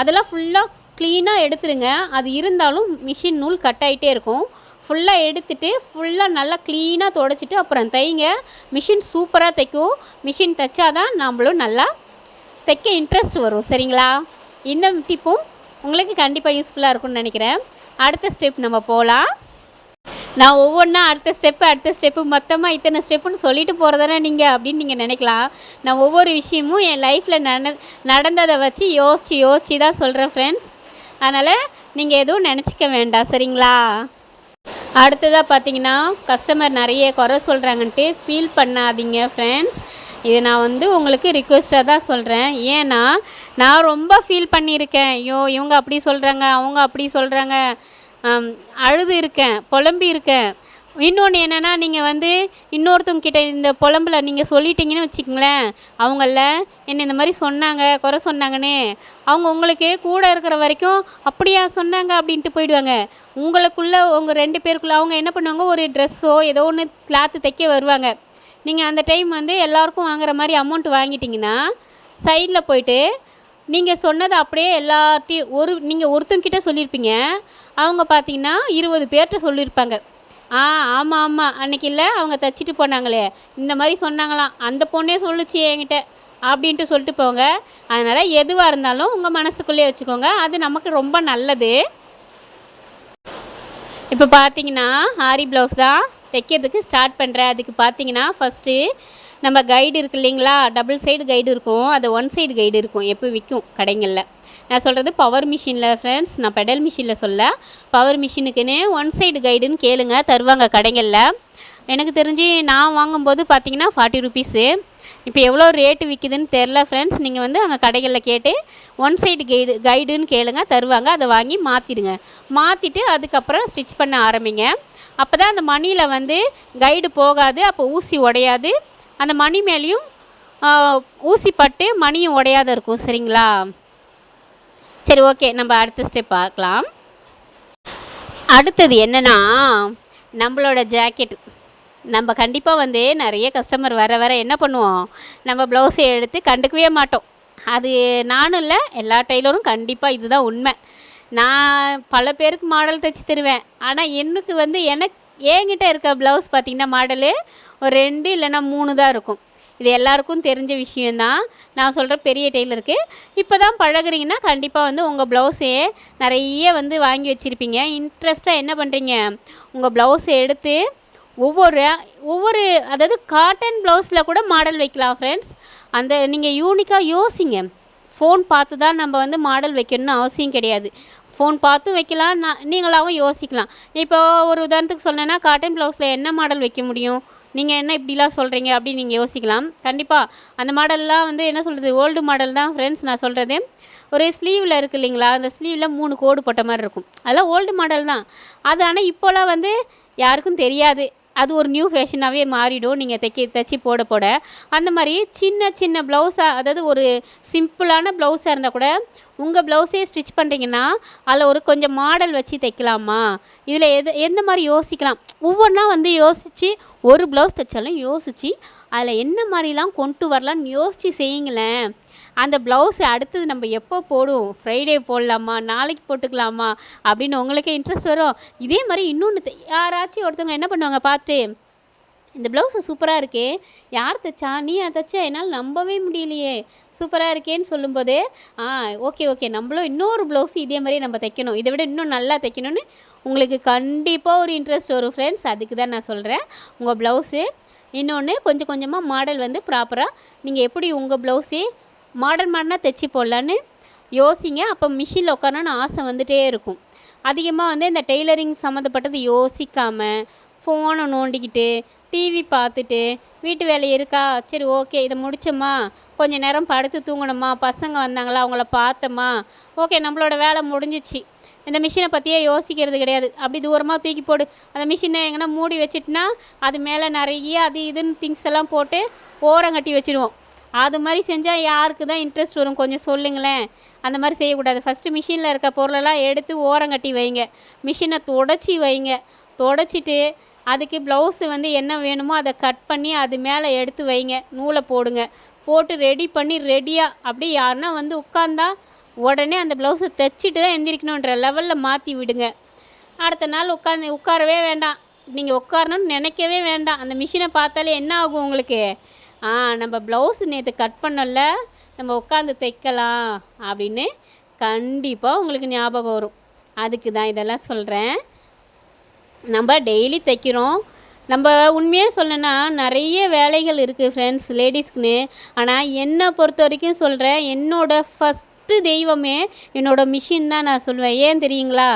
அதெல்லாம் ஃபுல்லாக க்ளீனாக எடுத்துருங்க. அது இருந்தாலும் மிஷின் நூல் கட் ஆகிட்டே இருக்கும். ஃபுல்லாக எடுத்துட்டு ஃபுல்லாக நல்லா க்ளீனாக துடைச்சிட்டு அப்புறம் தைங்க மிஷின் சூப்பராக தைக்கும் மிஷின் தைச்சாதான் நம்மளும் நல்லா தைக்க இன்ட்ரெஸ்ட் வரும் சரிங்களா? இந்த டிப்பும் உங்களுக்கு கண்டிப்பாக யூஸ்ஃபுல்லாக இருக்கும்னு நினைக்கிறேன். அடுத்த ஸ்டெப் நம்ம போகலாம் நான் ஒவ்வொன்றா அடுத்த ஸ்டெப்பு அடுத்த ஸ்டெப்பு மொத்தமாக இத்தனை ஸ்டெப்புன்னு சொல்லிட்டு போகிறதானே நீங்கள் அப்படின்னு நீங்கள் நினைக்கலாம். நான் ஒவ்வொரு விஷயமும் என் லைஃப்பில் நட நடந்ததை வச்சு யோசித்து யோசித்து தான் சொல்கிறேன் ஃப்ரெண்ட்ஸ் அதனால் நீங்கள் எதுவும் நினச்சிக்க வேண்டாம் சரிங்களா? அடுத்ததாக பார்த்தீங்கன்னா கஸ்டமர் நிறைய குறை சொல்கிறாங்கன்ட்டு ஃபீல் பண்ணாதீங்க ஃப்ரெண்ட்ஸ் இது நான் வந்து உங்களுக்கு ரிக்வெஸ்ட்டாக தான் சொல்கிறேன் ஏன்னா நான் ரொம்ப ஃபீல் பண்ணியிருக்கேன். ஐயோ இவங்க அப்படி சொல்கிறாங்க அவங்க அப்படி சொல்கிறாங்க அழுது இருக்கேன் புலம்பி இருக்கேன். இன்னொன்று என்னென்னா நீங்கள் வந்து இன்னொருத்தவங்கிட்ட இந்த புலம்புல நீங்கள் சொல்லிட்டீங்கன்னு வச்சுக்கங்களேன் அவங்கள என்ன இந்த மாதிரி சொன்னாங்க குறை சொன்னாங்கன்னு அவங்க உங்களுக்கு கூட இருக்கிற வரைக்கும் அப்படியா சொன்னாங்க அப்படின்ட்டு போயிடுவாங்க. உங்களுக்குள்ளே உங்கள் ரெண்டு பேருக்குள்ளே அவங்க என்ன பண்ணுவாங்க ஒரு ட்ரெஸ்ஸோ ஏதோ ஒன்று கிளாத்து தைக்க வருவாங்க. நீங்கள் அந்த டைம் வந்து எல்லாருக்கும் வாங்குற மாதிரி அமௌண்ட் வாங்கிட்டிங்கன்னா சைடில் போயிட்டு நீங்கள் சொன்னதை அப்படியே எல்லார்ட்டையும் ஒரு நீங்கள் ஒருத்தங்கிட்ட சொல்லியிருப்பீங்க அவங்க பார்த்தீங்கன்னா இருபது பேர்கிட்ட சொல்லியிருப்பாங்க ஆ ஆமாம் ஆமாம் அன்னைக்கு இல்லை அவங்க தச்சிட்டு போனாங்களே. இந்த மாதிரி சொன்னாங்களாம். அந்த பொண்ணே சொல்லுச்சு என்கிட்ட. அப்படின்ட்டு சொல்லிட்டு போங்க. அதனால் எதுவாக இருந்தாலும் உங்கள் மனசுக்குள்ளேயே வச்சுக்கோங்க. அது நமக்கு ரொம்ப நல்லது. இப்போ பார்த்தீங்கன்னா ஆரி ப்ளவுஸ் தான் தைக்கிறதுக்கு ஸ்டார்ட் பண்ணுறேன் அதுக்கு பார்த்தீங்கன்னா ஃபஸ்ட்டு நம்ம கைடு இருக்கு இல்லைங்களா? டபுள் சைடு கைடு இருக்கும். அது ஒன் சைடு கைடு இருக்கும். எப்போ விற்கும் கடைங்களில். நான் சொல்கிறது பவர் மிஷினில் ஃப்ரெண்ட்ஸ் நான் பெடல் மிஷினில் சொல்ல. பவர் மிஷினுக்குன்னு ஒன் சைடு கைடுன்னு கேளுங்க. தருவாங்க கடைகளில். எனக்கு தெரிஞ்சு நான் வாங்கும்போது பார்த்தீங்கன்னா ஃபார்ட்டி ருபீஸு இப்போ எவ்வளோ ரேட்டு விற்கிதுன்னு தெரில ஃப்ரெண்ட்ஸ் நீங்கள் வந்து அங்கே கடைகளில் கேட்டு ஒன் சைடு கைடு கைடுன்னு கேளுங்க. தருவாங்க. அதை வாங்கி மாற்றிடுங்க மாற்றிட்டு அதுக்கப்புறம் ஸ்டிச் பண்ண ஆரம்பிங்க. அப்போ தான் அந்த மணியில் வந்து கைடு போகாது. அப்போ ஊசி உடையாது. அந்த மணி மேலேயும் ஊசி பட்டு மணியும் உடையாத இருக்கும் சரிங்களா? சரி ஓகே நம்ம அடுத்த ஸ்டெப் பார்க்கலாம். அடுத்தது என்னென்னா நம்மளோட ஜாக்கெட் நம்ம கண்டிப்பாக வந்து நிறைய கஸ்டமர் வர வர என்ன பண்ணுவோம்? நம்ம ப்ளவுஸை எடுத்து கண்டுக்கவே மாட்டோம். அது நானும் இல்லை எல்லா டெய்லரும் கண்டிப்பாக இதுதான் உண்மை. நான் பல பேருக்கு மாடல் தைச்சி தருவேன். ஆனால் எனக்கு வந்து எனக்கு என்கிட்ட இருக்க ப்ளவுஸ் பார்த்திங்கன்னா மாடலு ஒரு ரெண்டு இல்லைன்னா மூணு தான் இருக்கும். இது எல்லாருக்கும் தெரிஞ்ச விஷயந்தான் நான் சொல்கிற பெரிய டெய்லருக்கு இப்போ தான் பழகுறீங்கன்னா கண்டிப்பாக வந்து உங்கள் ப்ளவுஸையே நிறைய வந்து வாங்கி வச்சுருப்பீங்க. இன்ட்ரெஸ்ட்டாக என்ன பண்ணுறீங்க உங்கள் ப்ளவுஸை எடுத்து ஒவ்வொரு ஒவ்வொரு அதாவது காட்டன் ப்ளவுஸில் கூட மாடல் வைக்கலாம் ஃப்ரெண்ட்ஸ் அந்த நீங்கள் யூனிக்காக யோசிங்க. ஃபோன் பார்த்து தான் நம்ம வந்து மாடல் வைக்கணும்னு அவசியம் கிடையாது. ஃபோன் பார்த்து வைக்கலாம் நான் நீங்களாகவும் யோசிக்கலாம். இப்போ ஒரு உதாரணத்துக்கு சொன்னேன்னா காட்டன் ப்ளவுஸில் என்ன மாடல் வைக்க முடியும்? நீங்கள் என்ன இப்படிலாம் சொல்கிறீங்க அப்படின்னு நீங்கள் யோசிக்கலாம். கண்டிப்பாக அந்த மாடல்லாம் வந்து என்ன சொல்கிறது ஓல்டு மாடல் தான் ஃப்ரெண்ட்ஸ் நான் சொல்கிறது ஒரு ஸ்லீவில் இருக்குது இல்லைங்களா அந்த ஸ்லீவில் மூணு கோடு போட்ட மாதிரி இருக்கும். அதெல்லாம் ஓல்டு மாடல் தான். அது ஆனால் இப்போலாம் வந்து யாருக்கும் தெரியாது. அது ஒரு நியூ ஃபேஷனாகவே மாறிடும். நீங்கள் தைக்க தைச்சி போட போட. அந்த மாதிரி சின்ன சின்ன ப்ளவுஸாக அதாவது ஒரு சிம்பிளான ப்ளவுஸாக இருந்தால் கூட உங்கள் ப்ளவுஸே ஸ்டிச் பண்ணுறீங்கன்னா அதில் ஒரு கொஞ்சம் மாடல் வச்சு தைக்கலாமா? இதில் எது எந்த மாதிரி யோசிக்கலாம்? ஒவ்வொன்றா வந்து யோசித்து ஒரு ப்ளவுஸ் தைச்சாலும் யோசித்து அதில் என்ன மாதிரிலாம் கொண்டு வரலாம்னு யோசித்து செய்யுங்களேன். அந்த ப்ளவுஸ் அடுத்தது நம்ம எப்போ போடுவோம்? ஃப்ரைடே போடலாமா? நாளைக்கு போட்டுக்கலாமா? அப்படின்னு உங்களுக்கே இன்ட்ரெஸ்ட் வரும். இதே மாதிரி இன்னொன்று யாராச்சும் ஒருத்தவங்க என்ன பண்ணுவாங்க பார்த்து இந்த ப்ளவுஸு சூப்பராக இருக்கே. யார் தைச்சா? நீ தைச்ச? என்னால் நம்பவே முடியலையே. சூப்பராக இருக்கேன்னு சொல்லும்போது ஆ ஓகே ஓகே நம்மளும் இன்னொரு ப்ளவுஸ் இதே மாதிரி நம்ம தைக்கணும். இதை விட இன்னும் நல்லா தைக்கணும்னு உங்களுக்கு கண்டிப்பாக ஒரு இன்ட்ரெஸ்ட் வரும் ஃப்ரெண்ட்ஸ் அதுக்கு தான் நான் சொல்கிறேன் உங்கள் ப்ளவுஸு இன்னொன்று கொஞ்சம் கொஞ்சமாக மாடல் வந்து ப்ராப்பராக நீங்கள் எப்படி உங்கள் ப்ளவுஸே மாடர்ன் மாடர்னாக தைச்சி போடலான்னு யோசிங்க. அப்போ மிஷினில் உட்காரணும்னு ஆசை வந்துட்டே இருக்கும். அதிகமாக வந்து இந்த டெய்லரிங் சம்மந்தப்பட்டது யோசிக்காமல் ஃபோனை நோண்டிக்கிட்டு டிவி பார்த்துட்டு வீட்டு வேலை இருக்கா? சரி ஓகே இதை முடிச்சோமா? கொஞ்சம் நேரம் படுத்து தூங்கணுமா? பசங்க வந்தாங்களா? அவங்கள பார்த்தோமா? ஓகே நம்மளோட வேலை முடிஞ்சிச்சு. இந்த மிஷினை பற்றியே யோசிக்கிறது கிடையாது. அப்படி தூரமாக தூக்கி போடு. அந்த மிஷினை எங்கன்னா மூடி வச்சுட்டுனா அது மேலே நிறைய அது இதுன்னு திங்ஸ் எல்லாம் போட்டு ஓரம் கட்டி வச்சுருவோம். அது மாதிரி செஞ்சால் யாருக்கு தான் இன்ட்ரெஸ்ட் வரும்? கொஞ்சம் சொல்லுங்களேன். அந்த மாதிரி செய்யக்கூடாது. ஃபஸ்ட்டு மிஷினில் இருக்க பொருளெல்லாம் எடுத்து ஓரம் கட்டி வைங்க. மிஷினை தொடச்சி வைங்க. தொடச்சிட்டு அதுக்கு ப்ளவுஸு வந்து என்ன வேணுமோ அதை கட் பண்ணி அது மேலே எடுத்து வைங்க. நூலை போடுங்க. போட்டு ரெடி பண்ணி ரெடியாக அப்படி யாருன்னா வந்து உட்காந்தா உடனே அந்த ப்ளவுஸை தைச்சிட்டு தான் எந்திரிக்கணுன்ற லெவலில் மாற்றி விடுங்க. அடுத்த நாள் உட்காந்து உட்காரவே வேண்டாம். நீங்கள் உட்காரணும்னு நினைக்கவே வேண்டாம். அந்த மிஷினை பார்த்தாலே என்ன ஆகும் உங்களுக்கு? ஆ நம்ம ப்ளவுஸ் நேற்று கட் பண்ணல நம்ம உட்காந்து தைக்கலாம் அப்படின்னு கண்டிப்பாக உங்களுக்கு ஞாபகம் வரும். அதுக்கு தான் இதெல்லாம் சொல்கிறேன் நம்ம டெய்லி தைக்கிறோம். நம்ம உண்மையாக சொல்லணும்னா நிறைய வேலைகள் இருக்குது ஃப்ரெண்ட்ஸ் லேடிஸ்க்குன்னு ஆனால் என்னை பொறுத்த வரைக்கும் சொல்கிறேன் என்னோட ஃபஸ்ட்டு தெய்வமே என்னோட மிஷின் தான் நான் சொல்லுவேன் ஏன் தெரியுங்களா?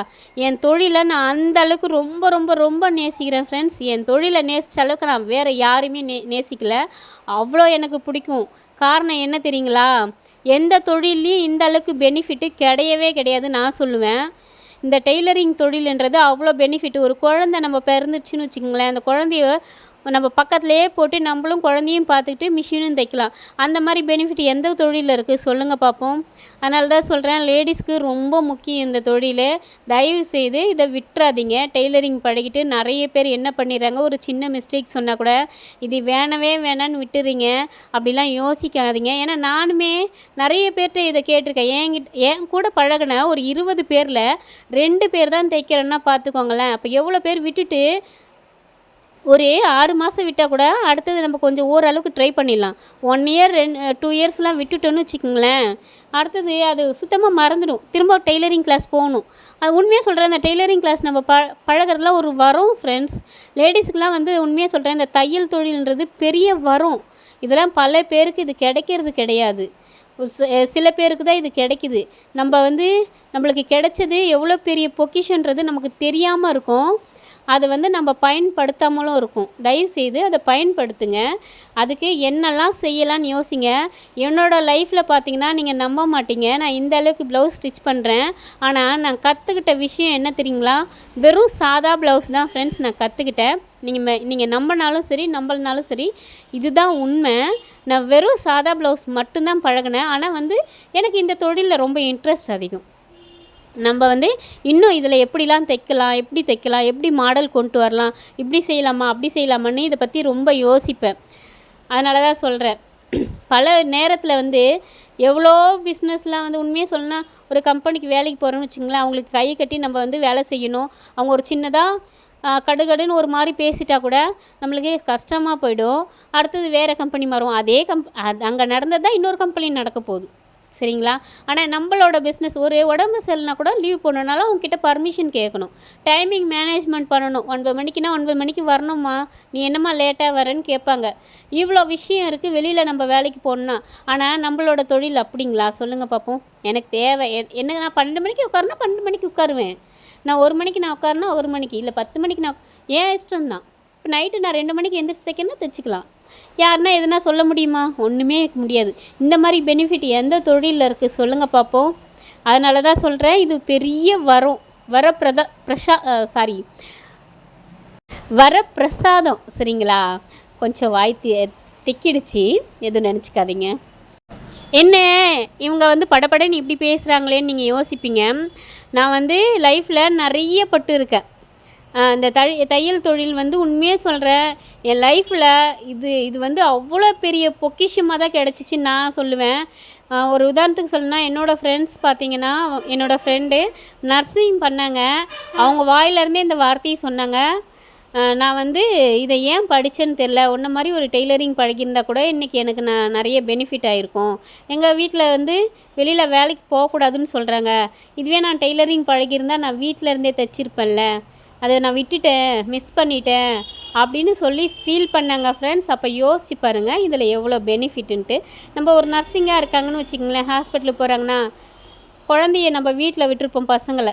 என் தொழிலை நான் அந்த அளவுக்கு ரொம்ப ரொம்ப ரொம்ப நேசிக்கிறேன் ஃப்ரெண்ட்ஸ் என் தொழிலை நேசித்த அளவுக்கு நான் வேறு யாருமே நே நேசிக்கல. அவ்வளோ எனக்கு பிடிக்கும். காரணம் என்ன தெரியுங்களா? எந்த தொழிலையும் இந்த அளவுக்கு பெனிஃபிட்டு கிடையவே கிடையாது நான் சொல்லுவேன். இந்த டெய்லரிங் தொழில்ன்றது அவ்வளோ பெனிஃபிட் ஒரு குழந்தை நம்ம பிறந்துச்சுன்னு வச்சுக்கோங்களேன். அந்த குழந்தைய நம்ம பக்கத்துலேயே போட்டு நம்மளும் குழந்தையும் பார்த்துக்கிட்டு மிஷினும் தைக்கலாம். அந்த மாதிரி பெனிஃபிட் எந்த தொழிலில் இருக்குது சொல்லுங்கள் பார்ப்போம் அதனால தான் சொல்கிறேன் லேடிஸ்க்கு ரொம்ப முக்கியம் இந்த தொழில். தயவு செய்து இதை விட்டுறாதீங்க. டெய்லரிங் பழகிட்டு நிறைய பேர் என்ன பண்ணிடுறாங்க? ஒரு சின்ன மிஸ்டேக் சொன்னால் கூட இது வேணவே வேணான்னு விட்டுறீங்க. அப்படிலாம் யோசிக்காதீங்க. ஏன்னா நானுமே நிறைய பேர்கிட்ட இதை கேட்டிருக்கேன். என்கிட்ட என் கூட பழகின ஒரு இருபது பேரில் ரெண்டு பேர் தான் தைக்கிறேன்னா பார்த்துக்கோங்களேன். அப்போ எவ்வளோ பேர் விட்டுட்டு ஒரு ஆறு மாதம் விட்டால் கூட அடுத்தது நம்ம கொஞ்சம் ஓரளவுக்கு ட்ரை பண்ணிடலாம். ஒன் இயர் ரெண்டு டூ இயர்ஸ்லாம் விட்டுட்டோன்னு வச்சுக்கோங்களேன் அடுத்தது அது சுத்தமாக மறந்துடும். திரும்ப டெய்லரிங் கிளாஸ் போகணும். அது உண்மையாக சொல்கிறேன் அந்த டெய்லரிங் கிளாஸ் நம்ம ப பழகுறதுலாம் ஒரு வரும் ஃப்ரெண்ட்ஸ் லேடிஸுக்கெலாம் வந்து உண்மையாக சொல்கிறேன் இந்த தையல் தொழில்ன்றது பெரிய வரும். இதெல்லாம் பல பேருக்கு இது கிடைக்கிறது கிடையாது. சில பேருக்கு தான் இது கிடைக்குது. நம்ம வந்து நம்மளுக்கு கிடைச்சது எவ்வளோ பெரிய பொக்கிஷன்றது நமக்கு தெரியாமல் இருக்கும். அதை வந்து நம்ம பயன்படுத்தாமலும் இருக்கும். தயவுசெய்து அதை பயன்படுத்துங்க. அதுக்கு என்னெல்லாம் செய்யலான்னு யோசிங்க. என்னோடய லைஃப்பில் பார்த்தீங்கன்னா நீங்கள் நம்ப மாட்டீங்க. நான் இந்த அளவுக்கு ப்ளவுஸ் ஸ்டிச் பண்ணுறேன் ஆனால் நான் கற்றுக்கிட்ட விஷயம் என்ன தெரியுங்களா? வெறும் சாதா ப்ளவுஸ் தான் ஃப்ரெண்ட்ஸ் நான் கற்றுக்கிட்டேன் நீங்கள் நீங்கள் நம்பினாலும் சரி நம்பலனாலும் சரி இதுதான் உண்மை. நான் வெறும் சாதா ப்ளவுஸ் மட்டும்தான் பழகினேன். ஆனால் வந்து எனக்கு இந்த தொழிலில் ரொம்ப இன்ட்ரெஸ்ட் அதிகம். நம்ம வந்து இன்னும் இதில் எப்படிலாம் தைக்கலாம் எப்படி தைக்கலாம் எப்படி மாடல் கொண்டு வரலாம் இப்படி செய்யலாமா அப்படி செய்யலாமான்னு இதை பற்றி ரொம்ப யோசிப்பேன். அதனால தான் சொல்கிறேன் பல நேரத்தில் வந்து எவ்வளோ பிஸ்னஸ்லாம் வந்து உண்மையாக சொல்லணும்னா ஒரு கம்பெனிக்கு வேலைக்கு போகிறோம்னு வச்சுங்களேன் அவங்களுக்கு கை கட்டி நம்ம வந்து வேலை செய்யணும். அவங்க ஒரு சின்னதாக கடுகடுன்னு ஒரு மாதிரி பேசிட்டா கூட நம்மளுக்கு கஷ்டமாக போயிடும். அடுத்தது வேறு கம்பெனி மாறும். அதே கம்ப் அது அங்கே நடந்தது தான் இன்னொரு கம்பெனி நடக்க போகுது. சரிங்களா? ஆனால் நம்மளோட பிஸ்னஸ் ஒரு உடம்பு சரியில்லைனா கூட லீவ் போடணுனாலும் அவங்ககிட்ட பர்மிஷன் கேட்கணும். டைமிங் மேனேஜ்மெண்ட் பண்ணணும். ஒன்பது மணிக்குனா ஒன்பது மணிக்கு வரணுமா நீ என்னம்மா லேட்டாக வரேன்னு கேட்பாங்க. இவ்வளோ விஷயம் இருக்குது வெளியில் நம்ம வேலைக்கு போகணுன்னா ஆனால் நம்மளோட தொழில் அப்படிங்களா? சொல்லுங்கள் பார்ப்போம் எனக்கு தேவை. எ- என்ன நான் பன்னெண்டு மணிக்கு உட்காருனா பன்னெண்டு மணிக்கு உட்காருவேன். நான் ஒரு மணிக்கு நான் உட்காருனா ஒரு மணிக்கு. இல்லை பத்து மணிக்கு நான் ஏன் இஷ்டம் தான் இப்போ நைட்டு நான் ரெண்டு மணிக்கு எந்திரிச்சு தைக்கணும்னா தைச்சிக்கலாம். யாருன்னா எதுனா சொல்ல முடியுமா? ஒன்றுமே முடியாது. இந்த மாதிரி பெனிஃபிட் எந்த தொழிலில் இருக்குது சொல்லுங்கள் பார்ப்போம் அதனால தான் சொல்கிறேன் இது பெரிய வரம். வர பிரதா பிரசா சாரி வர பிரசாதம் சரிங்களா? கொஞ்சம் வாய் தி திக்கிடுச்சு. எதுவும் நினச்சிக்காதீங்க. என்ன? இவங்க வந்து படபடன்னு இப்படி பேசுகிறாங்களேன்னு நீங்கள் யோசிப்பீங்க. நான் வந்து லைஃப்பில் நிறைய பட்டு இருக்கேன். இந்த தை தையல் தொழில் வந்து உண்மையே சொல்கிறேன் என் லைஃப்பில் இது இது வந்து அவ்வளோ பெரிய பொக்கிஷமாக தான் கிடச்சிச்சின்னு நான் சொல்லுவேன். ஒரு உதாரணத்துக்கு சொல்லணும்னா என்னோடய ஃப்ரெண்ட்ஸ் பார்த்தீங்கன்னா என்னோடய ஃப்ரெண்டு நர்சிங் பண்ணாங்க. அவங்க வாயிலேருந்தே இந்த வார்த்தையை சொன்னாங்க. நான் வந்து இதை ஏன் படித்தேன்னு தெரில உன்ன மாதிரி ஒரு டெய்லரிங் பழகியிருந்தா கூட இன்றைக்கி எனக்கு நான் நிறைய பெனிஃபிட் ஆகிருக்கும் எங்கள் வீட்டில் வந்து வெளியில் வேலைக்கு போகக்கூடாதுன்னு சொல்கிறாங்க இதுவே நான் டெய்லரிங் பழகியிருந்தா நான் வீட்டில் இருந்தே தைச்சிருப்பேன்ல. அதை நான் விட்டுட்டேன் மிஸ் பண்ணிட்டேன் அப்படின்னு சொல்லி ஃபீல் பண்ணாங்க ஃப்ரெண்ட்ஸ் அப்போ யோசிச்சு பாருங்கள் இதில் எவ்வளோ பெனிஃபிட்டுன்ட்டு நம்ம ஒரு நர்சிங்காக இருக்காங்கன்னு வச்சுக்கோங்களேன் ஹாஸ்பிட்டலுக்கு போகிறாங்கன்னா குழந்தைய நம்ம வீட்டில் விட்டுருப்போம் பசங்களை.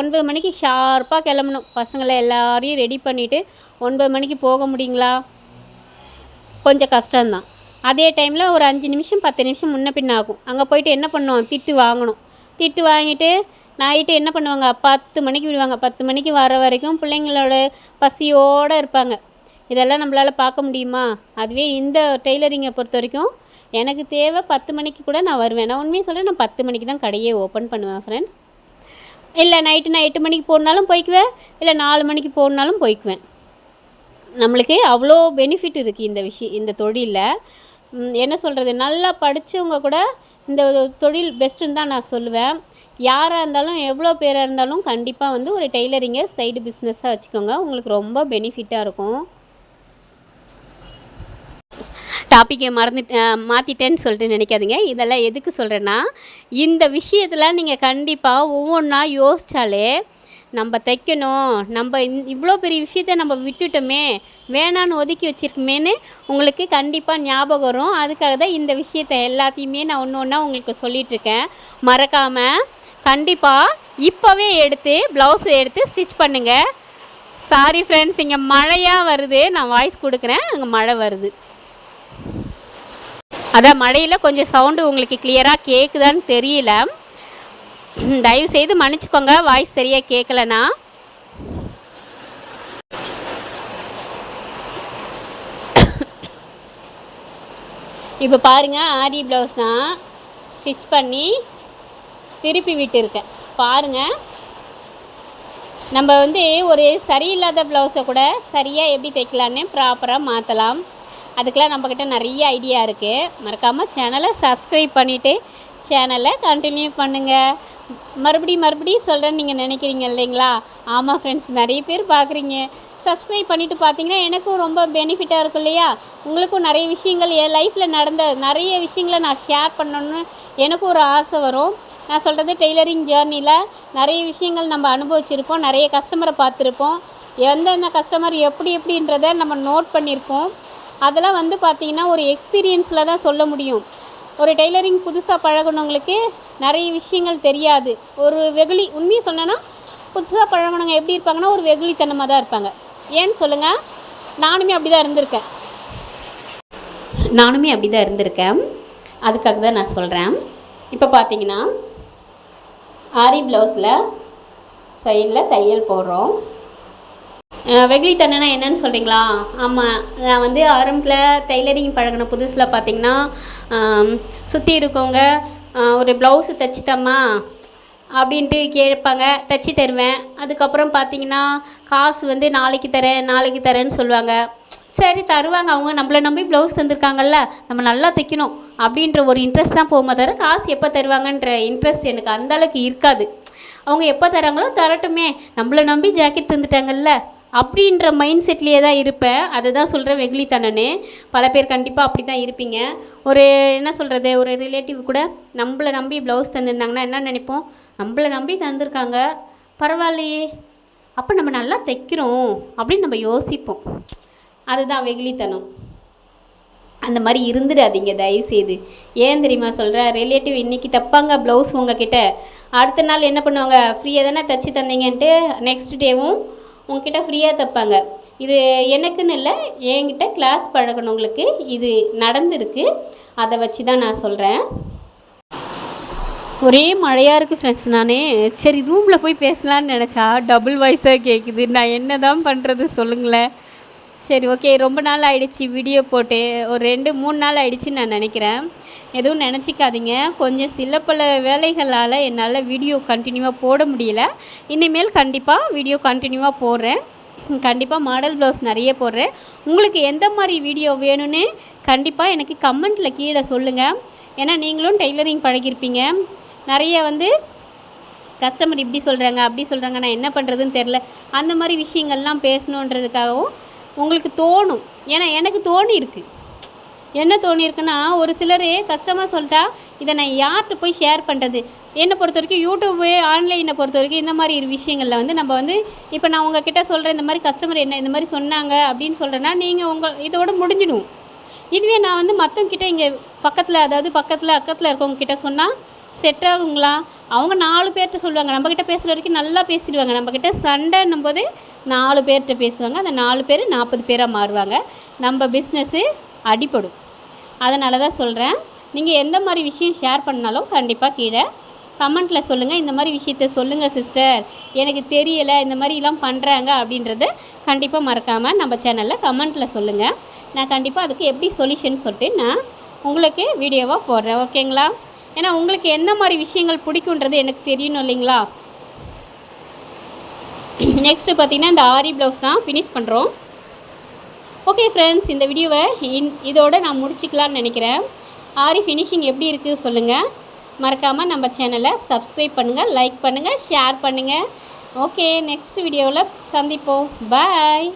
ஒன்பது மணிக்கு ஷார்ப்பாக கிளம்பணும். பசங்களை எல்லாரையும் ரெடி பண்ணிவிட்டு ஒன்பது மணிக்கு போக முடியுங்களா? கொஞ்சம் கஷ்டம்தான். அதே டைமில் ஒரு அஞ்சு நிமிஷம் பத்து நிமிஷம் முன்ன பின்ன ஆகும் அங்கே போயிட்டு என்ன பண்ணுவோம்? திட்டு வாங்கணும். திட்டு வாங்கிட்டு நைட்டு என்ன பண்ணுவாங்க? பத்து மணிக்கு விடுவாங்க. பத்து மணிக்கு வர வரைக்கும் பிள்ளைங்களோட பசியோடு இருப்பாங்க. இதெல்லாம் நம்மளால் பார்க்க முடியுமா? அதுவே இந்த டெய்லரிங்கை பொறுத்த வரைக்கும் எனக்கு தேவை பத்து மணிக்கு கூட நான் வருவேன். நான் உண்மையை சொல்கிறேன் நான் பத்து மணிக்கு தான் கடையே ஓப்பன் பண்ணுவேன் ஃப்ரெண்ட்ஸ் இல்லை நைட்டு நான் எட்டு மணிக்கு போகணுனாலும் போய்க்குவேன். இல்லை நாலு மணிக்கு போகணுனாலும் போய்க்குவேன். நம்மளுக்கு அவ்வளோ பெனிஃபிட் இருக்குது இந்த விஷயம் இந்த தொழிலில். என்ன சொல்கிறது நல்லா படித்தவங்க கூட இந்த தொழில் பெஸ்ட்டுன்னு தான் நான் சொல்லுவேன். யாராக இருந்தாலும் எவ்வளோ பேராக இருந்தாலும் கண்டிப்பாக வந்து ஒரு டெய்லரிங்கை சைடு பிஸ்னஸாக வச்சுக்கோங்க. உங்களுக்கு ரொம்ப பெனிஃபிட்டாக இருக்கும். டாப்பிக்கை மறந்து மாற்றிட்டேன்னு சொல்லிட்டு நினைக்காதீங்க. இதெல்லாம் எதுக்கு சொல்கிறேன்னா இந்த விஷயத்தில் நீங்கள் கண்டிப்பாக ஒவ்வொன்றா யோசித்தாலே நம்ம தைக்கணும் நம்ம இவ்வளோ பெரிய விஷயத்த நம்ம விட்டுட்டோமே வேணான்னு ஒதுக்கி வச்சுருக்குமேன்னு உங்களுக்கு கண்டிப்பாக ஞாபகம் வரும். அதுக்காக தான் இந்த விஷயத்த எல்லாத்தையுமே நான் ஒன்று ஒன்றா உங்களுக்கு சொல்லிகிட்ருக்கேன் மறக்காமல் கண்டிப்பாக இப்போவே எடுத்து ப்ளவுஸ் எடுத்து ஸ்டிச் பண்ணுங்கள் சாரி ஃப்ரெண்ட்ஸ் இங்கே மழையாக வருது. நான் வாய்ஸ் கொடுக்குறேன். அங்கே மழை வருது. அதான் மழையில் கொஞ்சம் சவுண்டு உங்களுக்கு கிளியராக கேட்குதான்னு தெரியல. தயவு செய்து மன்னிச்சுக்கோங்க வாய்ஸ் சரியாக கேட்கலனா இப்போ பாருங்கள் ஆரி ப்ளவுஸ் தான் ஸ்டிச் பண்ணி திருப்பி விட்டுருக்கேன். பாருங்கள் நம்ம வந்து ஒரு சரியில்லாத ப்ளவுஸை கூட சரியாக எப்படி தைக்கலான்னு ப்ராப்பராக மாற்றலாம் அதுக்கெலாம் நம்மக்கிட்ட நிறைய ஐடியா இருக்குது மறக்காமல் சேனலை சப்ஸ்கிரைப் பண்ணிவிட்டு சேனலை கண்டினியூ பண்ணுங்கள் மறுபடியும் மறுபடியும் சொல்கிறேன்னு நீங்கள் நினைக்கிறீங்க இல்லைங்களா? ஆமாம் ஃப்ரெண்ட்ஸ் நிறைய பேர் பார்க்குறீங்க சப்ஸ்கிரைப் பண்ணிவிட்டு பார்த்தீங்கன்னா எனக்கும் ரொம்ப பெனிஃபிட்டாக இருக்கும் இல்லையா? உங்களுக்கும் நிறைய விஷயங்கள் என் லைஃப்பில் நடந்த நிறைய விஷயங்களை நான் ஷேர் பண்ணணும்னு எனக்கும் ஒரு ஆசை வரும். நான் சொல்கிறது டெய்லரிங் ஜேர்னியில் நிறைய விஷயங்கள் நம்ம அனுபவிச்சிருப்போம். நிறைய கஸ்டமரை பார்த்துருப்போம். எந்தெந்த கஸ்டமர் எப்படி எப்படின்றத நம்ம நோட் பண்ணியிருப்போம் அதெல்லாம் வந்து பார்த்திங்கன்னா ஒரு எக்ஸ்பீரியன்ஸில் தான் சொல்ல முடியும். ஒரு டெய்லரிங் புதுசாக பழகுனவங்களுக்கு நிறைய விஷயங்கள் தெரியாது. ஒரு வெகுளி உண்மையை சொன்னேன்னா புதுசாக பழகுனவங்க எப்படி இருப்பாங்கன்னா ஒரு வெகுளித்தனமாக தான் இருப்பாங்க. ஏன்னு சொல்லுங்கள் நானுமே அப்படி தான் இருந்திருக்கேன். நானுமே அப்படி தான் இருந்திருக்கேன். அதுக்காக தான் நான் சொல்கிறேன் இப்போ பார்த்தீங்கன்னா ஆரி ப்ளவுஸில் சைடில் தையல் போடுறோம். வெகுளித்தனனா என்னன்னு சொல்கிறீங்களா ஆமாம் நான் வந்து ஆரம்பத்தில் டெய்லரிங் பழகின புதுசில் பார்த்தீங்கன்னா சுற்றி இருக்கவங்க ஒரு ப்ளவுஸு தைச்சித்தம்மா அப்படின்ட்டு கேட்பாங்க தைச்சி தருவேன். அதுக்கப்புறம் பார்த்தீங்கன்னா காசு வந்து நாளைக்கு தரேன் நாளைக்கு தரேன்னு சொல்லுவாங்க. சரி தருவாங்க அவங்க. நம்மளை நம்பி ப்ளவுஸ் தந்திருக்காங்கல்ல நம்ம நல்லா தைக்கணும் அப்படின்ற ஒரு இன்ட்ரெஸ்ட் தான் போகும்போது தவிர காசு எப்போ தருவாங்கன்ற இன்ட்ரெஸ்ட் எனக்கு அந்தளவுக்கு இருக்காது. அவங்க எப்போ தராங்களோ தரட்டுமே. நம்மளை நம்பி ஜாக்கெட் தந்துட்டாங்கல்ல. அப்படின்ற மைண்ட் செட்லேயே தான் இருப்பேன் அதை தான் சொல்கிறேன் வெகுளித்தனன்னு பல பேர் கண்டிப்பாக அப்படி தான் இருப்பீங்க. ஒரு என்ன சொல்கிறது ஒரு ரிலேட்டிவ் கூட நம்மளை நம்பி ப்ளவுஸ் தந்திருந்தாங்கன்னா என்ன நினைப்போம்? நம்மளை நம்பி தந்திருக்காங்க. பரவாயில்லையே. அப்போ நம்ம நல்லா தைக்கிறோம் அப்படின்னு நம்ம யோசிப்போம். அதுதான் வெகுளித்தனம். அந்த மாதிரி இருந்துடாதீங்க தயவு செய்து ஏன் தெரியுமா சொல்கிறேன் ரிலேட்டிவ் இன்றைக்கி தப்பாங்க ப்ளவுஸ் உங்ககிட்ட. அடுத்த நாள் என்ன பண்ணுவாங்க? ஃப்ரீயாக தானே தச்சு தந்தீங்கன்ட்டு நெக்ஸ்ட் டேவும் உங்ககிட்ட ஃப்ரீயாக தைப்பாங்க. இது எனக்குன்னு இல்லை என்கிட்ட கிளாஸ் பழகினவங்களுக்கு இது நடந்திருக்கு. அதை வச்சு தான் நான் சொல்கிறேன் ஒரே மழையாக இருக்குது ஃப்ரெண்ட்ஸ் நானே. சரி ரூமில் போய் பேசலான்னு நினச்சா டபுள் வாய்ஸாக கேட்குது நான் என்ன தான் பண்ணுறது சொல்லுங்களேன். சரி ஓகே ரொம்ப நாள் ஆயிடுச்சு வீடியோ போட்டு. ஒரு ரெண்டு மூணு நாள் ஆயிடுச்சுன்னு நான் நினைக்கிறேன். எதுவும் நினச்சிக்காதீங்க. கொஞ்சம் சில பல வேலைகளால் என்னால் வீடியோ கண்டினியூவாக போட முடியல. இனிமேல் கண்டிப்பாக வீடியோ கண்டினியூவாக போடுறேன். கண்டிப்பாக மாடல் ப்ளவுஸ் நிறைய போடுறேன். உங்களுக்கு எந்த மாதிரி வீடியோ வேணும்னு கண்டிப்பாக எனக்கு கமெண்ட்டில் கீழே சொல்லுங்கள் ஏன்னா நீங்களும் டெய்லரிங் பழகியிருப்பீங்க நிறைய வந்து கஸ்டமர் இப்படி சொல்கிறாங்க அப்படி சொல்கிறாங்க நான் என்ன பண்ணுறதுன்னு தெரில அந்த மாதிரி விஷயங்கள்லாம் பேசணுன்றதுக்காகவும் உங்களுக்கு தோணும். ஏன்னா எனக்கு தோணி இருக்குது என்ன தோணியிருக்குன்னா ஒரு சிலர் கஷ்டமாக சொல்லிட்டா இதை நான் யார்கிட்ட போய் ஷேர் பண்ணுறது என்னை பொறுத்த வரைக்கும் யூடியூப்பு ஆன்லைனை பொறுத்த வரைக்கும் இந்த மாதிரி விஷயங்களில் வந்து நம்ம வந்து இப்போ நான் உங்ககிட்ட சொல்கிறேன் இந்த மாதிரி கஸ்டமர் என்ன இந்த மாதிரி சொன்னாங்க அப்படின்னு சொல்கிறேன்னா நீங்கள் உங்கள் இதோட முடிஞ்சிடும். இதுவே நான் வந்து மற்றவங்கிட்ட இங்கே பக்கத்தில் அதாவது பக்கத்தில் அக்கத்தில் இருக்கவங்க கிட்ட சொன்னால் செட் ஆகுங்களா? அவங்க நாலு பேர்கிட்ட சொல்லுவாங்க. நம்மக்கிட்ட பேசுகிற வரைக்கும் நல்லா பேசிடுவாங்க. நம்மக்கிட்ட சண்டைன்னும் போது நாலு பேர்கிட்ட பேசுவாங்க. அந்த நாலு பேர் நாற்பது பேராக மாறுவாங்க. நம்ம பிஸ்னஸ்ஸு அடிப்படும் அதனால தான் சொல்கிறேன் நீங்கள் எந்த மாதிரி விஷயம் ஷேர் பண்ணாலும் கண்டிப்பாக கீழே கமெண்ட்டில் சொல்லுங்கள் இந்த மாதிரி விஷயத்த சொல்லுங்கள் சிஸ்டர் எனக்கு தெரியலை இந்த மாதிரிலாம் பண்ணுறாங்க அப்படின்றத கண்டிப்பாக மறக்காமல் நம்ம சேனலில் கமெண்ட்டில் சொல்லுங்கள் நான் கண்டிப்பாக அதுக்கு எப்படி சொல்யூஷன் சொல்லிட்டு நான் உங்களுக்கு வீடியோவாக போடுறேன். ஓகேங்களா ஏன்னா உங்களுக்கு என்ன மாதிரி விஷயங்கள் பிடிக்குன்றது எனக்கு தெரியணும் இல்லைங்களா? நெக்ஸ்ட்டு பார்த்தீங்கன்னா இந்த ஆரி ப்ளவுஸ் தான் ஃபினிஷ் பண்ணுறோம் ஓகே ஃப்ரெண்ட்ஸ் இந்த வீடியோவை இன் இதோட நான் முடிச்சிக்கலான்னு நினைக்கிறேன். ஆரி ஃபினிஷிங் எப்படி இருக்குது சொல்லுங்கள் மறக்காமல் நம்ம சேனலை சப்ஸ்கிரைப் பண்ணுங்கள் லைக் பண்ணுங்கள் ஷேர் பண்ணுங்கள் ஓகே நெக்ஸ்ட் வீடியோவில் சந்திப்போம். பாய்